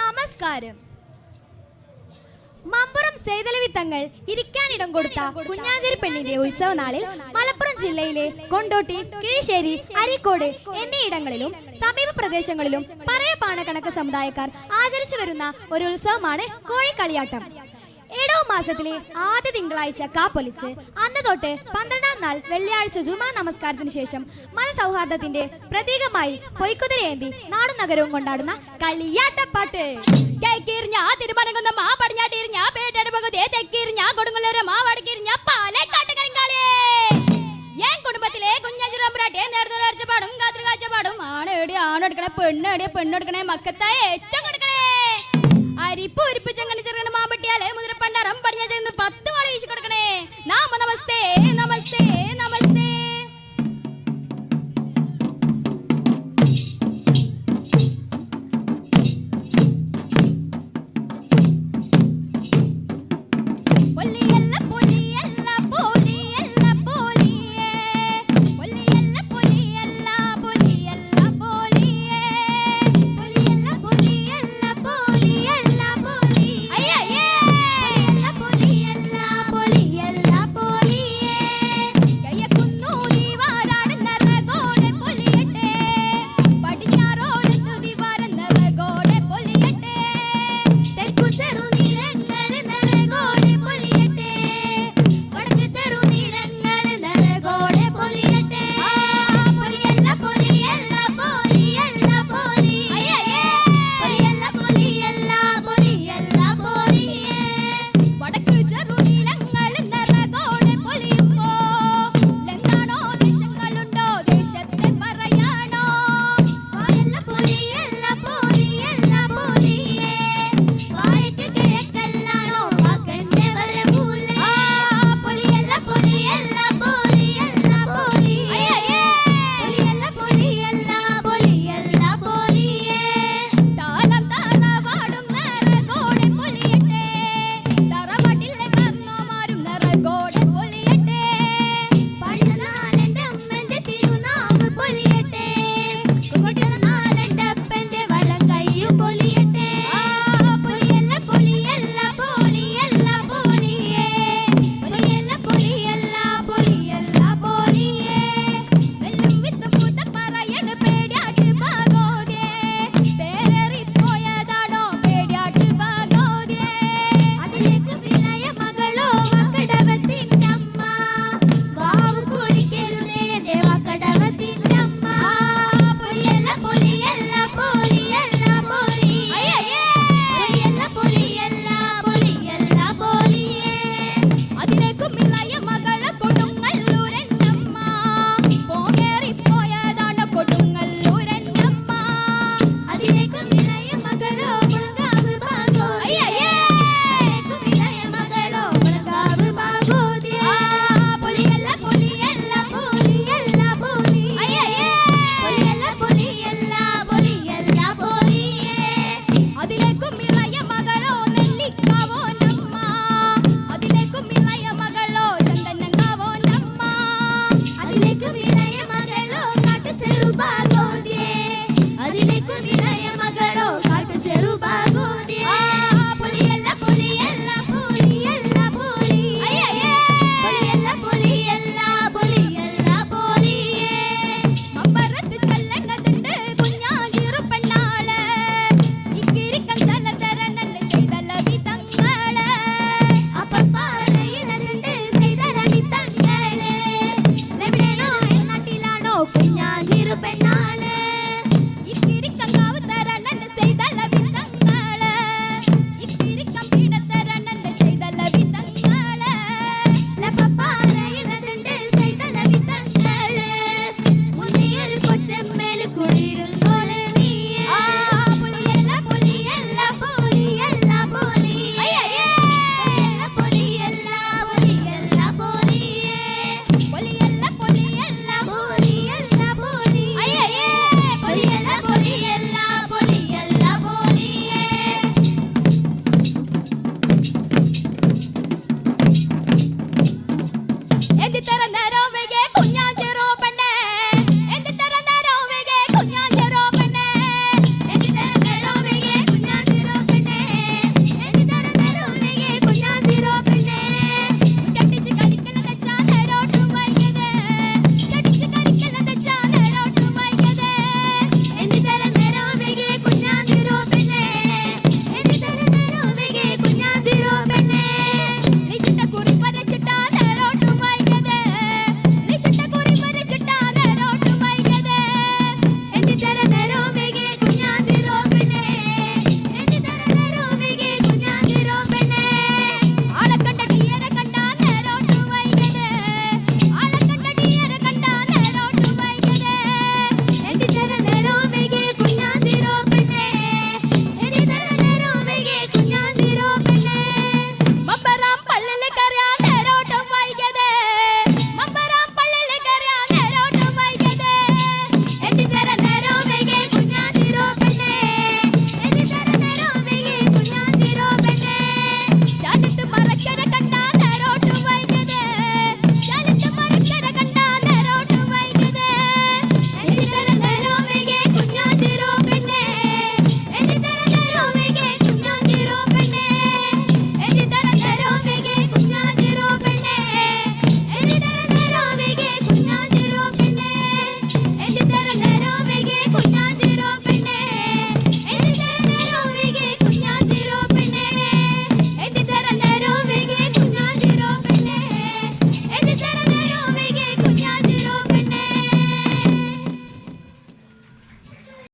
നമസ്കാരം. മമ്പുറം സേതലവി തങ്ങൾ ഇരിക്കാനിടം കൊടുത്ത കുഞ്ഞാഞ്ചേരി പെണ്ണിന്റെ ഉത്സവ നാളിൽ മലപ്പുറം ജില്ലയിലെ കൊണ്ടോട്ടി കിഴിശ്ശേരി അരീക്കോട് എന്നിവിടങ്ങളിലും സമീപ പ്രദേശങ്ങളിലും പറയ കണക്ക് സമുദായക്കാർ ആചരിച്ചു വരുന്ന ഒരു ഉത്സവമാണ് കോഴിക്കളിയാട്ടം. ഏടോ മാസത്തിലെ ആദ്യ തിങ്കളാഴ്ച കാപ്പൊലിച്ച് അന്ന് തൊട്ട് പന്ത്രണ്ടാം നാൾ വെള്ളിയാഴ്ച ജുമാ നമസ്കാരത്തിന് ശേഷം മനസൗഹാർദ്ദത്തിന്റെ പ്രതീകമായി പൊയ്ക്കുതിരയേന്തി നാടും നഗരവും കൊണ്ടാടുന്ന കളിയാട്ടപ്പാട്ട് പെണ്ണെടുക്കണേ മക്കത്തായ ഏറ്റവും കൊടുക്കണേ. അരിപ്പ് ഉരിപ്പിച്ചങ്ങനെ ചെറുക്കണ മാമ്പട്ടിയാലേ മുതിര